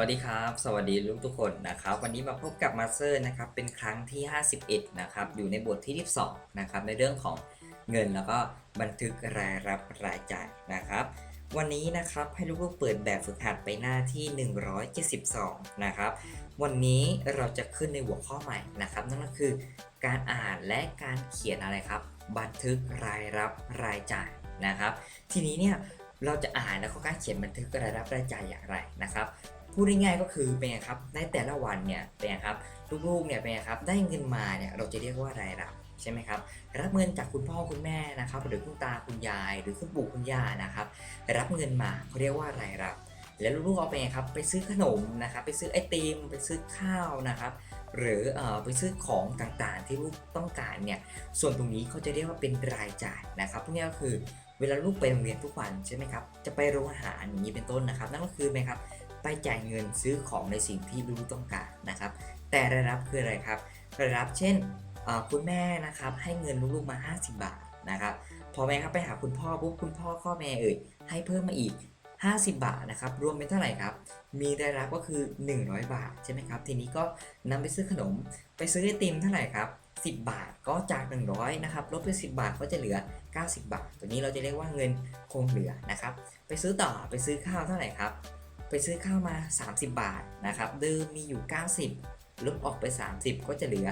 วัสดีครับ สวัสดีลูกทุกคนนะครับวันนี้มาพบกับมาสเตอร์นะครับเป็นครั้งที่ 51นะครับอยู่ในบทที่ 22นะครับในเรื่องของเงินแล้วก็บันทึกรายรับรายจ่ายนะครับ วันนี้นะครับให้ลูกๆเปิดแบบฝึกหัดไปหน้าที่ 172นะครับวันนี้เราจะขึ้นในหัวข้อใหม่นะครับ นั่นก็คือการอ่านและการเขียนอะไรครับ บันทึกรายรับรายจ่ายนะครับ ทีนี้เนี่ยเราจะอ่านแล้วก็การเขียนบันทึกรายรับรายจ่ายอย่างไรนะครับ พูดง่ายๆก็คือเป็นไงครับในแต่ละวันเนี่ยเป็นไงครับลูกๆเนี่ยเป็นไงครับได้เงินมาเนี่ยเราจะเรียกว่ารายรับใช่ไหมครับรับเงินจากคุณพ่อคุณแม่นะครับหรือคุณตาคุณยาย หรือคุณปู่คุณย่านะครับรับเงินมาเขาเรียกว่ารายรับ แล้วลูกๆเอาไปไงครับไปซื้อขนมนะครับไปซื้อไอติมไปซื้อข้าวนะครับหรือเอ่อไปซื้อของต่างๆ ที่ลูกต้องการเนี่ยส่วนตรงนี้เขาจะเรียกว่าเป็นรายจ่ายนะครับพวกนี้ก็คือเวลาลูกไปโรงเรียนทุกวันใช่ไหมครับจะไปโรงอาหารอย่างนี้เป็นต้นนะครับ นั่นก็คือไหมครับ ไปจ่ายเงินซื้อของในสิ่งที่ลูกต้องการนะครับ แต่รายรับคืออะไรครับรายรับเช่นคุณแม่นะครับให้เงินลูกๆมา 50 บาทนะครับพอแม่ครับไปหาคุณพ่อปุ๊บคุณพ่อข้อแม่เอ่ยให้เพิ่มมาอีก 50 บาทนะครับรวมเป็นเท่าไหร่ครับ มีรายรับก็คือ 100 บาทใช่ไหมครับทีนี้ก็นำไปซื้อขนม ไปซื้อไอติมเท่าไหร่ครับ10 บาทก็จาก 100นะครับลบไป10 บาทก็จะเหลือ 90 บาท ตัวนี้เราจะเรียกว่าเงินคงเหลือนะครับไปซื้อต่อไปซื้อข้าวเท่าไหร่ครับ ไปซื้อข้าวมา 30 บาทนะครับเดิมมีอยู่ 90 ลบออกไป 30 ก็จะเหลือ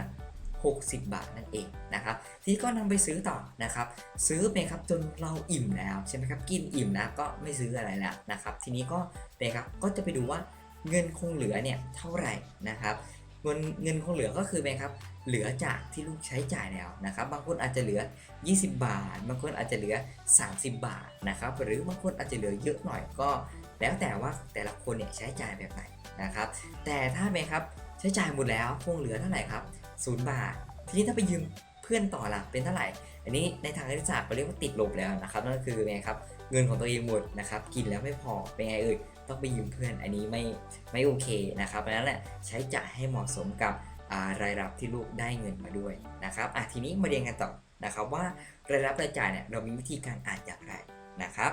60 บาทนั่นเองนะครับทีนี้ก็นำไปซื้อต่อนะครับซื้อไปครับจนเราอิ่มแล้วใช่ไหมครับกินอิ่มแล้วก็ไม่ซื้ออะไรแล้วนะครับทีนี้ก็เป็นครับก็จะไปดูว่าเงินคงเหลือเนี่ยเท่าไหร่นะครับเงินเงินคงเหลือก็คือเป็นครับเหลือจากที่ลูกใช้จ่ายแล้วนะครับบางคนอาจจะเหลือ 20 บาท บางคนอาจจะเหลือ 30 บาทนะครับหรือบางคนอาจจะเหลือเยอะหน่อยก็ แล้วแต่ว่าแต่ละคนเนี่ยใช้จ่ายแบบไหนนะครับ แต่ถ้าเป็นครับใช้จ่ายหมดแล้วคงเหลือเท่าไหร่ครับศูนย์บาท ทีนี้ถ้าไปยืมเพื่อนต่อละเป็นเท่าไหร่ อันนี้ในทางคณิตศาสตร์เขาเรียกว่าติดลบแล้วนะครับ นั่นคือเป็นไงครับเงินของตัวเองหมดนะครับ กินแล้วไม่พอเป็นไงเอ่ยต้องไปยืมเพื่อนอันนี้ไม่ไม่โอเคนะครับเพราะนั้นแหละใช้จ่ายให้เหมาะสมกับรายรับที่ลูกได้เงินมาด้วยนะครับอะทีนี้มาเรียนกันต่อนะครับว่ารายรับรายจ่ายเนี่ยเรามีวิธีการอ่านอย่างไรนะครับ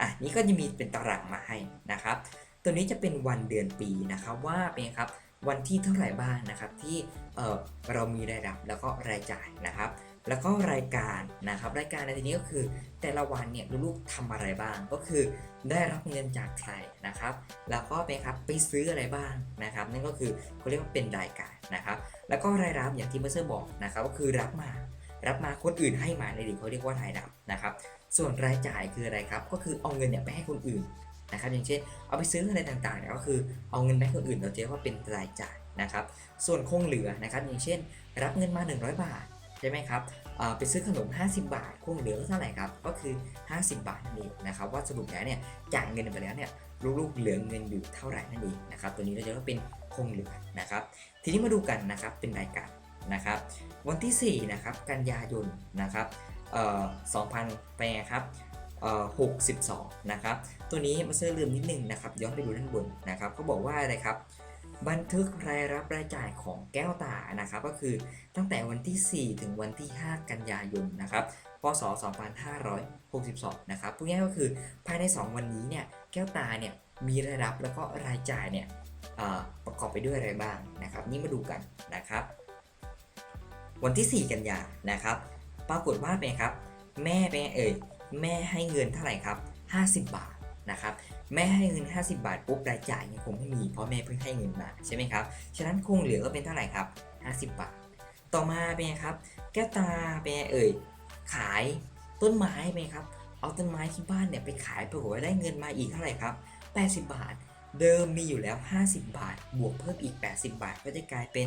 อะนี่ก็จะมีเป็นตารางมาให้นะครับ ตัวนี้จะเป็นวันเดือนปีนะครับว่าเป็นไงครับวันที่เท่าไหร่บ้างนะครับที่เออเรามีรายรับแล้วก็รายจ่ายนะครับ แล้วก็รายการนะครับ รายการในที่นี้ก็คือแต่ละวันเนี่ยลูกๆทำอะไรบ้างก็คือได้รับเงินจากใครนะครับ แล้วก็เป็นครับไปซื้ออะไรบ้างนะครับ นั่นก็คือเขาเรียกว่าเป็นรายการนะครับ แล้วก็รายรับอย่างที่เมื่อเซอร์บอกนะครับ ก็คือรับมา รับมาคนอื่นให้มาในดีเขาเรียกว่ารายรับนะครับ ส่วนรายจ่ายคืออะไรครับ ก็คือเอาเงินเนี่ยไปให้คนอื่นนะครับ อย่างเช่น เอาไปซื้ออะไรต่างๆเนี่ยก็คือเอาเงินไปให้คนอื่นเราเรียกว่าเป็นรายจ่ายนะครับ ส่วนคงเหลือนะครับ อย่างเช่น รับเงินมา 100 บาทใช่ไหมครับไปซื้อขนม 50 บาท คงเหลือเท่าไหร่ครับ ก็คือ 50 บาทนั่นเองนะครับ ว่าสรุปแล้วเนี่ยจ่ายเงินไปแล้วเนี่ยลูกๆเหลือเงินอยู่เท่าไหร่นั่นเองนะครับ ตัวนี้เราจะเรียกว่าเป็นคงเหลือนะครับ ทีนี้มาดูกันนะครับ เป็นรายการ นะครับ วันที่4นะครับกันยายนนะครับเอ่อ2,000ไปไงครับเอ่อ62นะครับตัวนี้มาเสื้อลืมนิดนึงนะครับย้อนไปดูด้านบนนะครับเขาบอกว่าอะไรครับบันทึกรายรับรายจ่ายของแก้วตานะครับก็คือตั้งแต่วันที่ 4 ถึงวันที่ 5 กันยายนนะครับพศ 2562 นะครับพูดง่ายก็คือภายใน 2 วันนี้เนี่ยแก้วตาเนี่ยมีรายรับแล้วก็รายจ่ายเนี่ยประกอบไปด้วยอะไรบ้างนะครับ นี่มาดูกันนะครับ วันที่ 4 กันยานะครับ ปรากฏว่าเป็นครับ แม่เป็นเอ่ยแม่ให้เงินเท่าไหร่ครับ 50 บาทนะครับแม่ให้เงิน 50 บาทปุ๊บรายจ่ายยังคงไม่มีเพราะแม่เพิ่งให้เงินมาใช่ไหมครับฉะนั้นคงเหลือก็เป็นเท่าไหร่ครับ 50 บาท ต่อมาเป็นไงครับ แก้วตาเป็นไงเอ่ยขายต้นไม้เป็นครับ เอาต้นไม้ที่บ้านเนี่ยไปขายปรากฏว่าได้เงินมาอีกเท่าไหร่ครับ 80 บาท เดิมมีอยู่แล้ว 50 บาท บวกเพิ่มอีก 80 บาท ก็จะกลายเป็น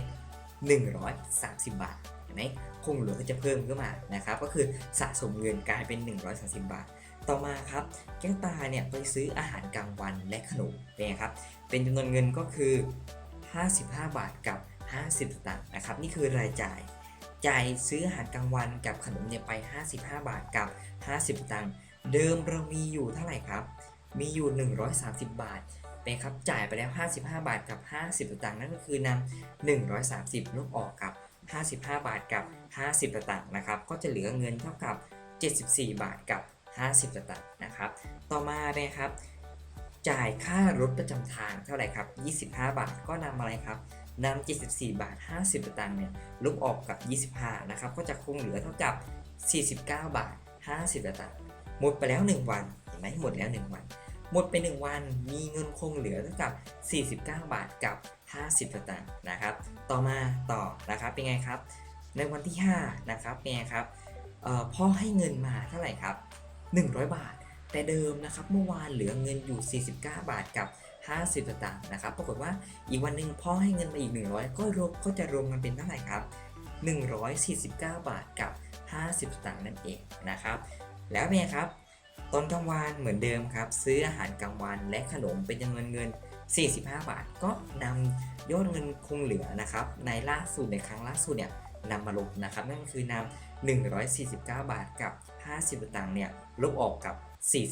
130 บาท ห็นไหมคงเหลือก็จะเพิ่มขึ้นมานะครับก็คือสะสมเงินกลายเป็น 130 บาท ต่อมาครับแก้วตาเนี่ยไปซื้ออาหารกลางวันและขนมเป็นไงครับเป็นจำนวนเงินก็คือ 55 บาทกับ 50สตางค์นะครับนี่คือรายจ่ายจ่ายซื้ออาหารกลางวันกับขนมเนี่ยไป 55 บาทกับ 50สตางค์เดิมเรามีอยู่เท่าไหร่ครับ มีอยู่ 130 บาทเป็นครับจ่ายไปแล้ว 55 บาทกับ 50สตางค์นั่นก็คือนำ130 ลบออกกับ 55 บาทกับ 50สตางค์นะครับ ก็จะเหลือเงินเท่ากับ 74 บาทกับ 50สตางค์นะครับ ต่อมาเป็นครับ จ่ายค่ารถประจำทางเท่าไหร่ครับ25 บาทก็นำอะไรครับนำ74 บาท 50สตางค์เนี่ยลบออกกับ 25นะครับ ก็จะคงเหลือเท่ากับ 49 บาท 50สตางค์หมดไปแล้ว 1 วันเห็นไหมหมดแล้ว 1 วัน หมดไป 1 วันมีเงินคงเหลือเท่ากับ49 บาทกับ 50สตางค์นะครับ ต่อมาต่อนะครับเป็นไงครับ ในวันที่5นะครับเป็นไงครับพ่อให้เงินมาเท่าไหร่ครับ 100 บาท แต่เดิมนะครับเมื่อวานเหลือเงินอยู่ 49 บาทกับ 50สตางค์นะครับปรากฏว่าอีกวันหนึ่งพ่อให้เงินมาอีก 100 ก็รวมก็จะรวมกันเป็นเท่าไหร่ครับ 149 บาทกับ 50สตางค์นั่นเองนะครับ แล้วเป็นไงครับ ตอนกลางวันเหมือนเดิมครับ ซื้ออาหารกลางวันและขนมเป็นจำนวนเงิน 45 บาท ก็นำยอดเงินคงเหลือนะครับ ในล่าสุดในครั้งล่าสุดเนี่ยนำมาลบนะครับ นั่นคือนำ149 บาทกับ 50สตางค์เนี่ยลบออกกับ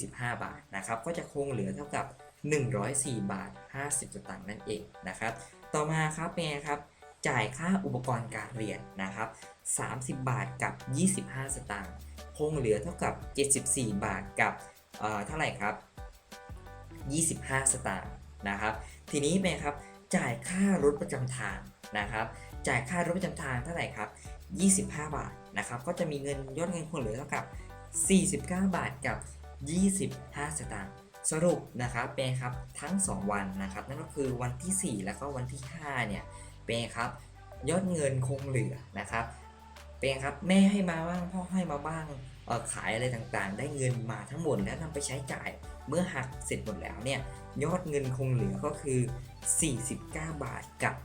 45 บาทนะครับ ก็จะคงเหลือเท่ากับ 104 บาท 50สตางค์นั่นเองนะครับ ต่อมาครับเป็นไงครับ จ่ายค่าอุปกรณ์การเรียนนะครับ 30 บาทกับ 25 สตางค์คงเหลือเท่ากับ 74 บาทกับเอ่อเท่าไหร่ครับ 25 สตางค์นะครับ ทีนี้เป็นครับจ่ายค่ารถประจำทางนะครับ จ่ายค่ารถประจำทางเท่าไหร่ครับ 25 บาทนะครับ ก็จะมีเงินยอดเงินคงเหลือเท่ากับ 49 บาทกับ 25 สตางค์สรุปนะครับเป็นครับทั้ง 2 วันนะครับ นั่นก็คือวันที่ 4 แล้วก็วันที่ 5 เนี่ย เป็นไงครับ ยอดเงินคงเหลือนะครับ เป็นไงครับแม่ให้มาบ้างพ่อให้มาบ้างขายอะไรต่างๆ ได้เงินมาทั้งหมดแล้วนำไปใช้จ่ายเมื่อหักเสร็จหมดแล้วเนี่ยยอดเงินคงเหลือก็คือ 49 บาทกับ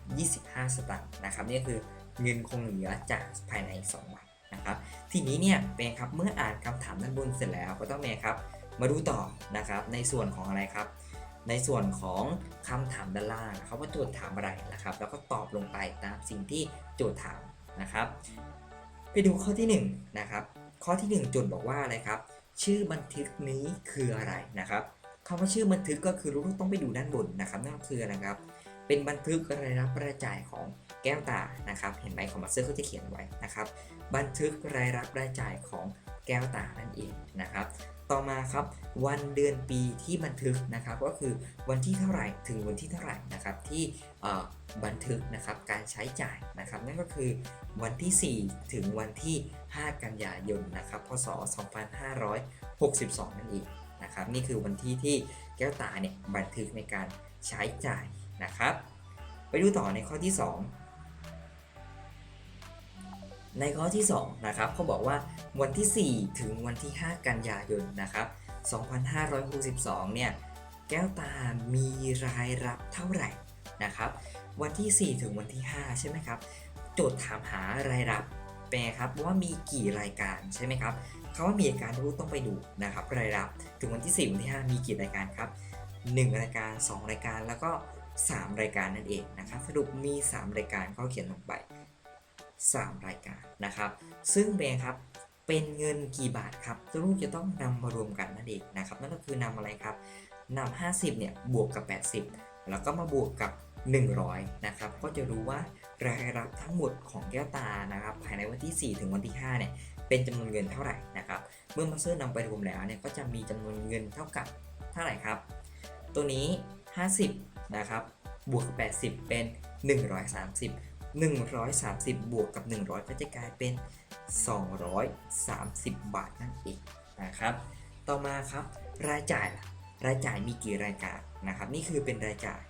25 สตางค์นะครับนี่คือเงินคงเหลือจากภายใน 2 วันนะครับ ทีนี้เนี่ยเป็นไงครับเมื่ออ่านคำถามด้านบนเสร็จแล้วก็ต้องเป็นไงครับ มาดูต่อนะครับในส่วนของอะไรครับ ในส่วนของคำถามด้านล่างนะครับว่าโจทย์ถามอะไรนะครับ แล้วก็ตอบลงไปตามสิ่งที่โจทย์ถามนะครับ ไปดูข้อที่1นะครับข้อที่1โจทย์บอกว่าอะไรครับ ชื่อบันทึกนี้คืออะไรนะครับคำว่าชื่อบันทึกก็คือรู้ต้องไปดูด้านบนนะครับนั่นคืออะไรครับ เป็นบันทึกรายรับรายจ่ายของแก้วตานะครับ เห็นไหมของมาสเตอร์เขาจะเขียนไว้นะครับ บันทึกรายรับรายจ่ายของแก้วตานั่นเองนะครับ ต่อมาครับ วันเดือนปีที่บันทึกนะครับ ก็คือวันที่เท่าไหร่ถึงวันที่เท่าไหร่นะครับที่บันทึกนะครับการใช้จ่ายนะครับ นั่นก็คือวันที่ 4 ถึงวันที่ 5 กันยายนนะครับ พศ 2562 นั่นเองนะครับ นี่คือวันที่ที่แก้วตาเนี่ยบันทึกในการใช้จ่ายนะครับ ไปดูต่อในข้อที่ 2 ในข้อที่2นะครับเขาบอกว่าวันที่ 4 ถึงวันที่ 5 กันยายนนะครับ 2562 เนี่ยแก้วตามีรายรับเท่าไหร่นะครับ วันที่ 4 ถึงวันที่ 5 ใช่ไหมครับโจทย์ถามหารายรับเป็นไงครับว่ามีกี่รายการใช่ไหมครับคำว่ามีรายการรู้ต้องไปดูนะครับรายรับถึงวันที่4วันที่ 5 มีกี่รายการครับ 1 รายการ 2 รายการแล้วก็ 3 รายการนั่นเองนะครับสรุปมี 3 รายการเขาเขียนลงไป 3 รายการนะครับ ซึ่งเป็นไงครับเป็นเงินกี่บาทครับลูกจะต้องนำมารวมกันนั่นเองนะครับ นั่นก็คือนำอะไรครับนำ50เนี่ยบวกกับ 80 แล้วก็มาบวกกับ 100นะครับก็จะรู้ว่ารายรับทั้งหมดของแก้วตานะครับภายในวันที่ 4 ถึงวันที่ 5เนี่ยเป็นจำนวนเงินเท่าไหร่นะครับเมื่อมาเตอร์นำไปรวมแล้วเนี่ยก็จะมีจำนวนเงินเท่ากับเท่าไหร่ครับ ตัวนี้ 50นะครับบวกกับ 80 เป็น 130 130 บวกกับ 100 ก็จะกลายเป็น 230 บาทนั่นเองนะครับ ต่อมาครับรายจ่ายล่ะรายจ่ายมีกี่รายการนะครับ นี่คือเป็นรายจ่าย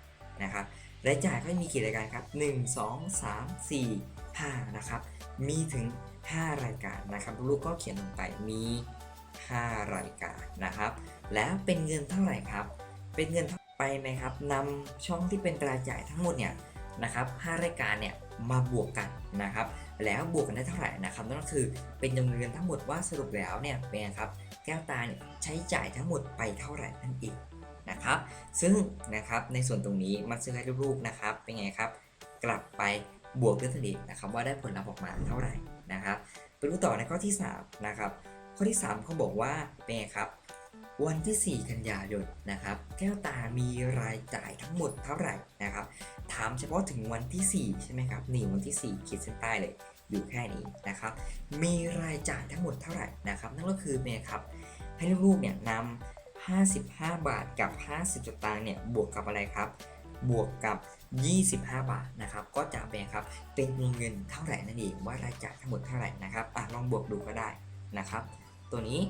นะครับ รายจ่ายก็มีกี่รายการครับ 1 2 3 4 5 นะครับ มีถึง 5 รายการนะครับลูกก็เขียนลงไปมี 5 รายการนะครับ แล้วเป็นเงินเท่าไหร่ครับ เป็นเงินเท่าไปไหมครับนำช่องที่เป็นรายจ่ายทั้งหมดเนี่ย นะครับ5รายการเนี่ยมาบวกกันนะครับ แล้วบวกกันได้เท่าไหร่นะครับนั่นก็คือเป็นจำนวนเงินทั้งหมดว่าสรุปแล้วเนี่ยเป็นไงครับแก้วตาเนี่ยใช้จ่ายทั้งหมดไปเท่าไหร่นั่นเองนะครับ ซึ่งนะครับในส่วนตรงนี้มาซื้อให้ลูกๆนะครับ เป็นไงครับ กลับไปบวกด้วยตัวเองนะครับว่าได้ผลลัพธ์ออกมาเท่าไหร่นะครับไปดูต่อในข้อที่3นะครับข้อที่3เขาบอกว่าเป็นไงครับ วันที่ 4 กันยายนนะครับ แก้วตามีรายจ่ายทั้งหมดเท่าไหร่นะครับ ถามเฉพาะถึงวันที่ 4 ใช่ไหมครับนี่วันที่ 4 ขีดเส้นใต้เลยอยู่แค่นี้นะครับ มีรายจ่ายทั้งหมดเท่าไหร่นะครับ นั่นก็คือเนี่ยครับ ให้ลูกๆเนี่ยนำ55 บาทกับ 50สตางค์เนี่ยบวกกับอะไรครับ บวกกับ 25 บาทนะครับ ก็จะเป็นครับเป็นเงินเท่าไหร่นั่นเองว่ารายจ่ายทั้งหมดเท่าไหร่นะครับอะลองบวกดูก็ได้นะครับ ตัวนี้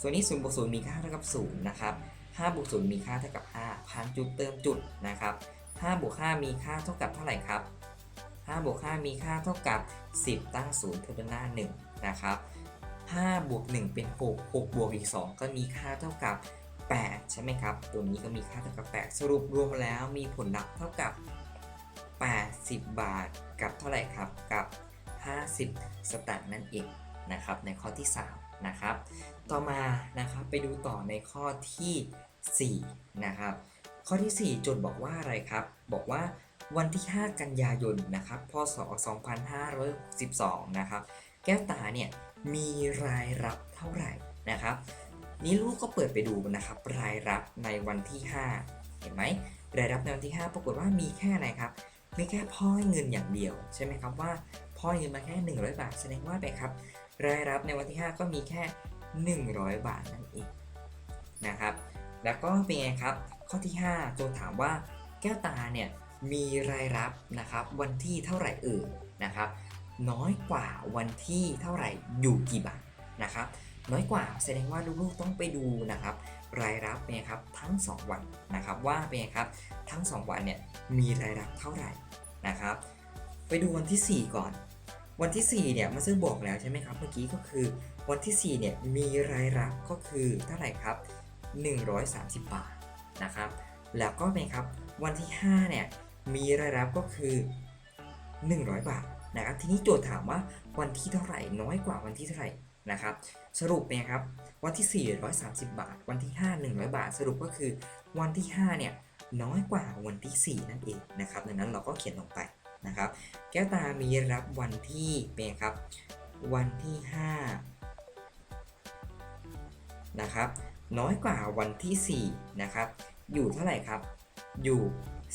ส่วนนี้0บวก0มีค่าเท่ากับ0นะครับ5บวก0มีค่าเท่ากับ5พันจุดเติมจุดนะครับ5บวก5มีค่าเท่ากับเท่าไหร่ครับ5บวก5มีค่าเท่ากับ 10 ตั้ง0เทอร์หน้า1นะครับ5บวก1เป็น 6 6บวกอีก 2 ก็มีค่าเท่ากับ 8 ใช่ไหมครับ ตัวนี้ก็มีค่าเท่ากับ 8 สรุปรวมแล้วมีผลลัพธ์เท่ากับ 80 บาทกับเท่าไหร่ครับกับ 50 สตางค์นั่นเองนะครับในข้อที่ 3 นะครับ ต่อมานะครับไปดูต่อในข้อทีสี่4 นะครับ ข้อทีสี่4จทย์บอกว่าอะไรครับ บอกว่าวันที่ 5 กันยายนนะครับพศ 2562 นะครับ แก้วตาเนี่ยมีรายรับเท่าไหร่นะครับนี้ลูกก็เปิดไปดูนะครับรายรับในวันที่ 5 เห็นไหมรายรับในวันที่ 5 ปรากฏว่ามีแค่ไหนครับมีแค่พ่อให้เงินอย่างเดียวใช่ไหมครับว่าพ่อเงินมาแค่ 100 บาทแสดงว่าไปครับ รายรับในวันที่ 5 ก็มีแค่ 100 บาทนั่นเองนะครับ แล้วก็เป็นไงครับ ข้อที่5โจทย์ถามว่าแก้วตาเนี่ยมีรายรับนะครับวันที่เท่าไหร่เอ่ยนะครับ น้อยกว่าวันที่เท่าไหร่อยู่กี่บาทนะครับ น้อยกว่าแสดงว่าลูกๆต้องไปดูนะครับ รายรับเป็นไงครับทั้ง 2 วันนะครับว่าเป็นไงครับทั้ง 2 วันเนี่ยมีรายรับเท่าไหร่นะครับ ไปดูวันที่ 4 ก่อน วันที่4เนี่ยมาซื้อบอกแล้วใช่ไหมครับเมื่อกี้ก็คือ วันที่4เนี่ยมีรายรับก็คือเท่าไหร่ครับ 130 บาทนะครับ แล้วก็เป็นครับวันที่5เนี่ยมีรายรับก็คือ 100 บาทนะครับทีนี้โจทย์ถามว่าวันที่เท่าไหร่น้อยกว่าวันที่เท่าไหร่นะครับ สรุปเนี่ยครับวันที่ 430 บาท วันที่ 5 100 บาท สรุปก็คือวันที่5เนี่ยน้อยกว่าวันที่ 4 นั่นเองนะครับดังนั้นเราก็เขียนลงไป นะครับ แก้วตามีรับวันที่เป็นครับ วันที่ 5 นะครับ น้อยกว่าวันที่ 4 นะครับ อยู่เท่าไหร่ครับ อยู่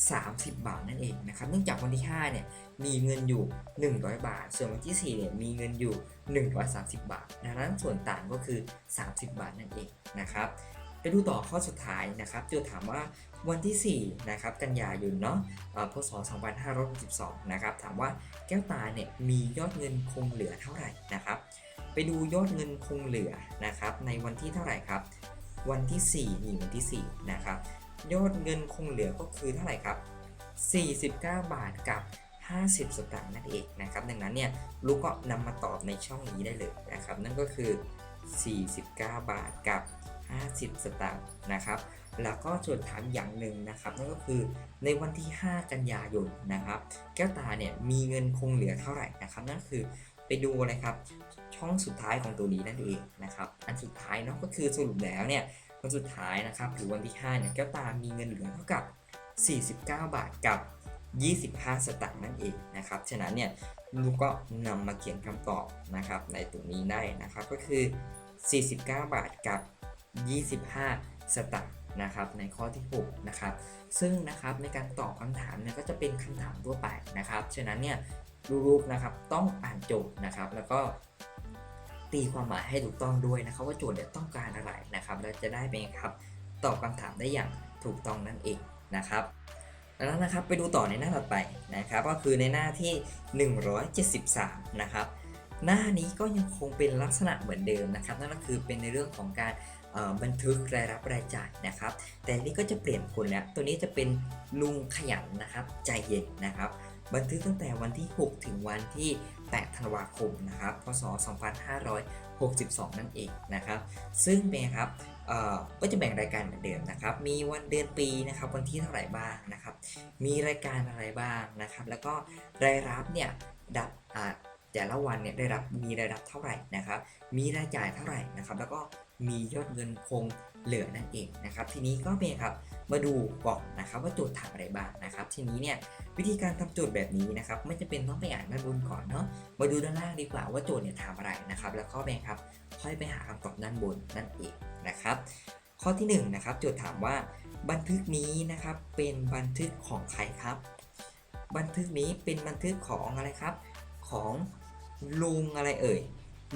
30 บาทนั่นเองนะครับ เนื่องจากวันที่ 5 เนี่ย มีเงินอยู่ 100 บาท ส่วนวันที่ 4 เนี่ย มีเงินอยู่ 130 บาท ดังนั้นส่วนต่างก็คือ 30 บาทนั่นเองนะครับ ไปดูต่อข้อสุดท้ายนะครับจทย์ถามว่าวันที่4นะครับกันยายนเนาะเอ่อพศ 2562นะครับถามว่าแก้วตาเนี่ยมียอดเงินคงเหลือเท่าไหร่นะครับ ไปดูยอดเงินคงเหลือนะครับในวันที่เท่าไหร่ครับ วันที่4นี่วันที่4นะครับยอดเงินคงเหลือก็คือเท่าไหร่ครับ49 บาทกับ 50 สตางค์นั่นเองนะครับดังนั้นเนี่ยลูกก็นำมาตอบในช่องนี้ได้เลยนะครับนั่นก็คือ 49 บาทกับ 50 สตางค์นะครับ แล้วก็โจทย์ถามอย่างหนึ่งนะครับนั่นก็คือในวันที่ 5 กันยายนนะครับ แก้วตาเนี่ยมีเงินคงเหลือเท่าไหร่นะครับนั่นคือไปดูเลยครับช่องสุดท้ายของตัวนี้นั่นเองนะครับอันสุดท้ายเนาะก็คือสรุปแล้วเนี่ยวันสุดท้ายนะครับหรือวันที่5เนี่ยแก้วตามีเงินเหลือเท่ากับ 49 บาทกับ25 สตางค์นั่นเองนะครับ ฉะนั้นเนี่ยลูกก็นำมาเขียนคำตอบนะครับในตรงนี้ได้นะครับ ก็คือ 49 บาทกับ 25 สตางค์นะครับในข้อที่ 6 นะครับ ซึ่งนะครับในการตอบคำถามเนี่ยก็จะเป็นคำถามทั่วไปนะครับ ฉะนั้นเนี่ยลูกๆนะครับต้องอ่านโจทย์นะครับ แล้วก็ตีความหมายให้ถูกต้องด้วยนะครับ ว่าโจทย์เนี่ยต้องการอะไรนะครับแล้วจะได้เป็นครับตอบคำถามได้อย่างถูกต้องนั่นเองนะครับแล้วนะครับไปดูต่อในหน้าถัดไปนะครับก็คือในหน้าที่ 173 นะครับ หน้านี้ก็ยังคงเป็นลักษณะเหมือนเดิมนะครับนั่นก็คือเป็นในเรื่องของการ บันทึกรายรับรายจ่ายนะครับ แต่นนี้ก็จะเปลี่ยนคนแล้วตัวนี้จะเป็นลุงขยันนะครับ ใจเย็นนะครับ บันทึกตั้งแต่วันที่ 6 ถึงวันที่ 8 ธันวาคมนะครับพศ 2562 นั่นเองนะครับ ซึ่งเป็นครับก็จะแบ่งรายการเหมือนเดิมนะครับ มีวันเดือนปีนะครับ วันที่เท่าไหร่บ้างนะครับ มีรายการอะไรบ้างนะครับ แล้วก็รายรับเนี่ยดับแต่ละวันเนี่ยได้รับมีรายรับเท่าไหร่นะครับ มีรายจ่ายเท่าไหร่นะครับ แล้วก็ มียอดเงินคงเหลือนั่นเองนะครับ ทีนี้ก็เป็นครับมาดูก่อนนะครับว่าโจทย์ถามอะไรบ้างนะครับ ทีนี้เนี่ยวิธีการทำโจทย์แบบนี้นะครับไม่จะเป็นต้องไปอ่านด้านบนก่อนเนาะมาดูด้านล่างดีกว่าว่าโจทย์เนี่ยถามอะไรนะครับ แล้วก็แบ่งครับค่อยไปหาคำตอบด้านบนนั่นเองนะครับ ข้อที่1นงนะครับโจทย์ถามว่าบันทึกนี้นะครับเป็นบันทึกของใครครับ บันทึกนี้เป็นบันทึกของอะไรครับ ของลุงอะไรเอ่ย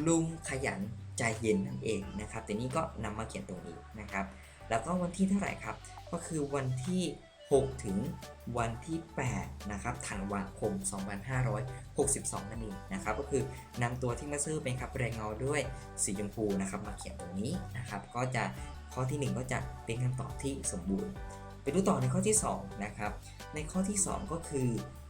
ลุงขยัน ใจเย็นนั่นเองนะครับแต่นี้ก็นำมาเขียนตรงนี้นะครับ แล้วก็วันที่เท่าไหร่ครับ ก็คือวันที่ 6 ถึงวันที่ 8 นะครับธันวาคม 2562 นั่นเองนะครับ ก็คือนำตัวที่มาซอร์เป็นครับแรงเงาด้วยสีชมพูนะครับ มาเขียนตรงนี้นะครับ ก็จะข้อทีหนึ่1 ก็จะเป็นคำตอบที่สมบูรณ์ ไปดูต่อในข้อที่ 2 นะครับ ในข้อที่ 2 ก็คือ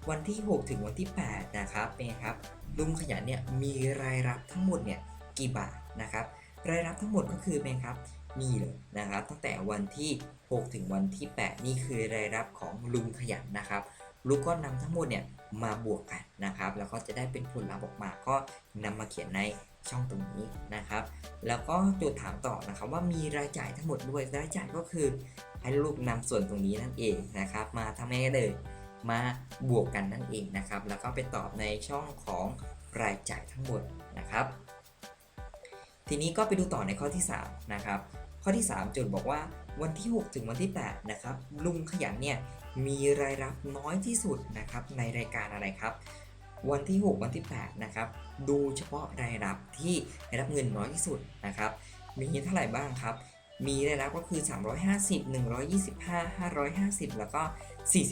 วันที่ 6 ถึงวันที่ 8 นะครับเป็นไงครับลุงขยันเนี่ยมีรายรับทั้งหมดเนี่ย กี่บาทนะครับรายรับทั้งหมดก็คือเป็นครับมีเลยนะครับ ตั้งแต่วันที่ 6 ถึงวันที่ 8 นี่คือรายรับของลุงขยันนะครับลุงก็นำทั้งหมดเนี่ยมาบวกกันนะครับ แล้วก็จะได้เป็นผลลัพธ์ออกมา ก็นำมาเขียนในช่องตรงนี้นะครับ แล้วก็จุดถามต่อนะครับว่ามีรายจ่ายทั้งหมดด้วยรายจ่ายก็คือ ให้ลูกนำส่วนตรงนี้นั่นเองนะครับ มาทำให้เลยมาบวกกันนั่นเองนะครับ แล้วก็ไปตอบในช่องของรายจ่ายทั้งหมดนะครับ ทีนี้ก็ไปดูต่อในข้อที่ 3 นะครับ ข้อที่3โจทย์บอกว่าวันที่ 6 ถึงวันที่ 8 นะครับ ลุงขยันเนี่ยมีรายรับน้อยที่สุดนะครับในรายการอะไรครับ วันที่ 6 วันที่ 8 นะครับ ดูเฉพาะรายรับที่ได้รับเงินน้อยที่สุดนะครับ มีเท่าไหร่บ้างครับ มีรายรับก็คือ 350 125 550 แล้วก็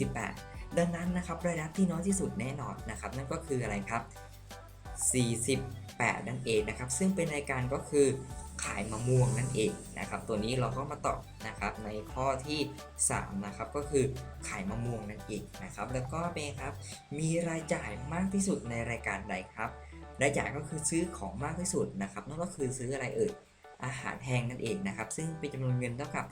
48 ดังนั้นนะครับรายรับที่น้อยที่สุดแน่นอนนะครับ นั่นก็คืออะไรครับ 8 นั่นเองนะครับ ซึ่งเป็นรายการก็คือขายมะม่วงนั่นเองนะครับ ตัวนี้เราก็มาตอบนะครับในข้อที่3นะครับก็คือขายมะม่วงนั่นเองนะครับ แล้วก็เป็นครับมีรายจ่ายมากที่สุดในรายการใดครับ รายจ่ายก็คือซื้อของมากที่สุดนะครับนั่นก็คือซื้ออะไรเอ่ยอาหารแห้งนั่นเองนะครับ ซึ่งเป็นจำนวนเงินเท่ากับ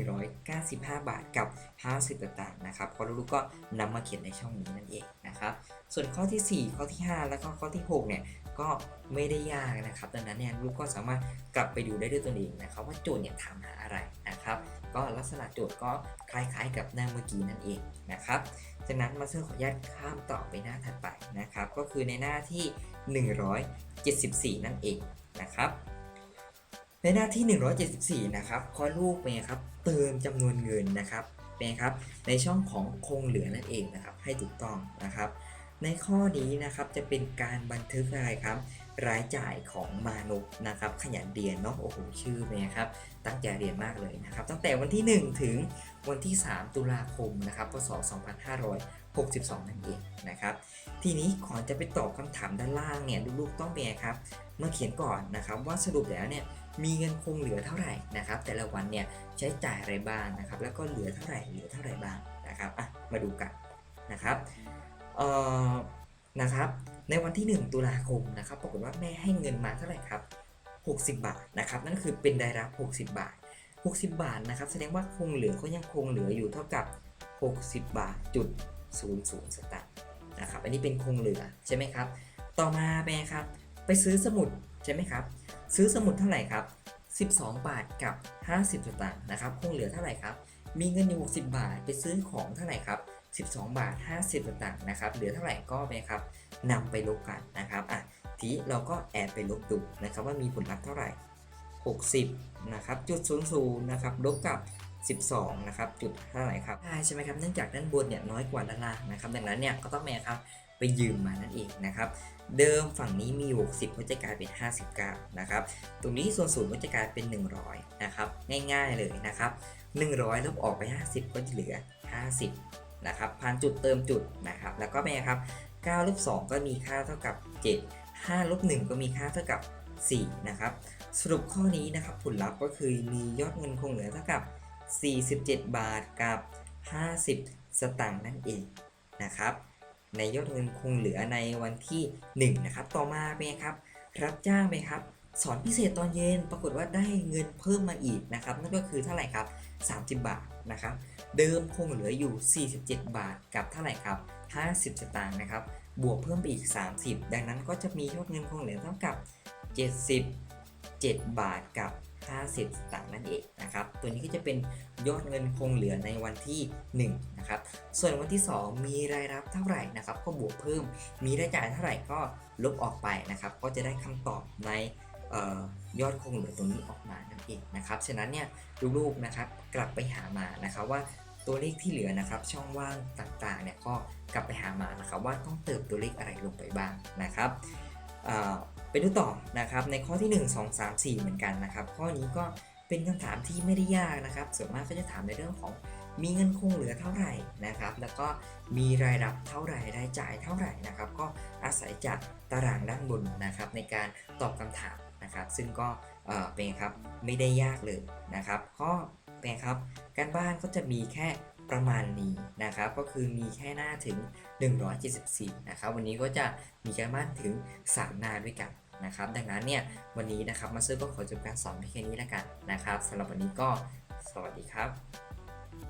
195 บาทกับ 50สตางค์นะครับพอรู้ก็นำมาเขียนในช่องนี้นั่นเองนะครับ ส่วนข้อที่ 4 ข้อที่ 5 แล้วก็ข้อที่ 6 เนี่ย ก็ไม่ได้ยากนะครับ ดังนั้นเนี่ยลูกก็สามารถกลับไปดูได้ด้วยตัวเองนะครับว่าโจทย์เนี่ยถามหาอะไรนะครับ ก็ลักษณะโจทย์ก็คล้ายๆ กับหน้าเมื่อกี้นั่นเองนะครับจากนั้นมาเซอร์ขออนุญาตข้ามต่อไปหน้าถัดไปนะครับ ก็คือในหน้าที่ 174 นั่นเองนะครับ ในหน้าที่ 174 นะครับข้อลูกเป็นครับเติมจำนวนเงินนะครับเป็นครับในช่องของคงเหลือนั่นเองนะครับให้ถูกต้องนะครับ ในข้อนี้นะครับจะเป็นการบันทึกอะไรครับ รายจ่ายของมานพนะครับ ขยันเรียนเนาะโอ้โหชื่อเป็นไงครับ ตั้งใจเรียนมากเลยนะครับ ตั้งแต่วันที่ 1 ถึงวันที่ 3 ตุลาคมนะครับพศ2562 นั่นเองนะครับ ทีนี้ก่อนจะไปตอบคำถามด้านล่างเนี่ยลูกๆต้องเป็นไงครับเมาเขียนก่อนนะครับว่าสรุปแล้วเนี่ยมีเงินคงเหลือเท่าไหร่นะครับ แต่ละวันเนี่ยใช้จ่ายอะไรบ้างนะครับ แล้วก็เหลือเท่าไหร่เหลือเท่าไหร่บ้างนะครับอะมาดูกันนะครับ นะครับ ในวันที่ 1 ตุลาคมนะครับ ปรากฏว่าแม่ให้เงินมาเท่าไหร่ครับ 60 บาทนะครับ นั่นคือเป็นรายรับ 60 บาท 60 บาทนะครับ แสดงว่าคงเหลือก็ยังคงเหลืออยู่เท่ากับ 60 บาทจุด00สตางค์นะครับ อันนี้เป็นคงเหลือใช่ไหมครับ ต่อมาเป็นไงครับ ไปซื้อสมุดใช่ไหมครับ ซื้อสมุดเท่าไหร่ครับ 12 บาทกับ 50 สตางค์นะครับ คงเหลือเท่าไหร่ครับ มีเงินอยู่ 60 บาท ไปซื้อของเท่าไหร่ครับ 12 บาท 50สตางค์นะครับเหลือเท่าไหร่ก็ไปครับนำไปลบกันนะครับอะทีเราก็แอบไปลบดูนะครับว่ามีผลลัพธ์เท่าไหร่ 60นะครับจุด00นะครับลบกับ 12นะครับจุดเท่าไหร่ครับใช่ใช่ไหมครับเนื่องจากด้านบนเนี่ยน้อยกว่าด้านล่างนะครับดังนั้นเนี่ยก็ต้องแม่ครับไปยืมมานั่นเองนะครับเดิมฝั่งนี้มี 60 ก็จะกลายเป็น 59นะครับตรงนี้ส่วนศูนย์ก็จะกลายเป็น 100นะครับง่ายๆเลยนะครับ100ลบออกไป 50 ก็จะเหลือ 50 นะครับผ่านจุดเติมจุดนะครับแล้วก็เป็นไงครับ9ลบ2ก็มีค่าเท่ากับ 7 5ลบ1ก็มีค่าเท่ากับ 4 นะครับ สรุปข้อนี้นะครับผลลัพธ์ก็คือมียอดเงินคงเหลือเท่ากับ 47 บาทกับ 50 สตางค์นั่นเองนะครับ ในยอดเงินคงเหลือในวันที่ 1 นะครับ ต่อมาเป็นไงครับ รับจ้างไหมครับ สอนพิเศษตอนเย็นปรากฏว่าได้เงินเพิ่มมาอีกนะครับ นั่นก็คือเท่าไหร่ครับ 30 บาทนะครับ เดิมคงเหลืออยู่ 47 บาทกับเท่าไหร่ครับ 50 สตางค์นะครับ บวกเพิ่มไปอีก 30 ดังนั้นก็จะมียอดเงินคงเหลือเท่ากับ 77 บาทกับ 50 สตางค์นั่นเองนะครับ ตัวนี้ก็จะเป็นยอดเงินคงเหลือในวันที่ 1 นะครับ ส่วนวันที่ 2 มีรายรับเท่าไหร่นะครับ ก็บวกเพิ่ม มีรายจ่ายเท่าไหร่ก็ลบออกไปนะครับ ก็จะได้คำตอบในออยอดคงเหลือตรงนี้ออกมานั่นเองนะครับ ฉะนั้นเนี่ยลูกๆนะครับกลับไปหามานะครับว่า ตัวเลขที่เหลือนะครับ ช่องว่างต่างๆเนี่ยก็กลับไปหามานะครับ ว่าต้องเติมตัวเลขอะไรลงไปบ้างนะครับไปดูต่อนะครับในข้อที่ 1 2 3 4 เหมือนกันนะครับ ข้อนี้ก็เป็นเป็นคำถามที่ไม่ได้ยากนะครับ ส่วนมากก็จะถามในเรื่องของมีเงินคงเหลือเท่าไหร่นะครับ แล้วก็มีรายรับเท่าไหร่รายจ่ายเท่าไหร่นะครับ ก็อาศัยจากตารางด้านบนนะครับ ในการตอบคำถามนะครับ ซึ่งก็เป็นครับไม่ได้ยากเลยนะครับก็เป็ นะครับ การบ้านก็จะมีแค่ประมาณนี้นะครับ ก็คือมีแค่หน้าถึง 174 นะครับ วันนี้ก็จะมีการบ้านถึง 3 หน้าด้วยกันนะครับ ดังนั้นเนี่ยวันนี้นะครับมาสเตอร์ก็ขอจบการสอนเพียงแค่นี้แล้วกันนะครับสำหรับวันนี้ก็สวัสดีครับ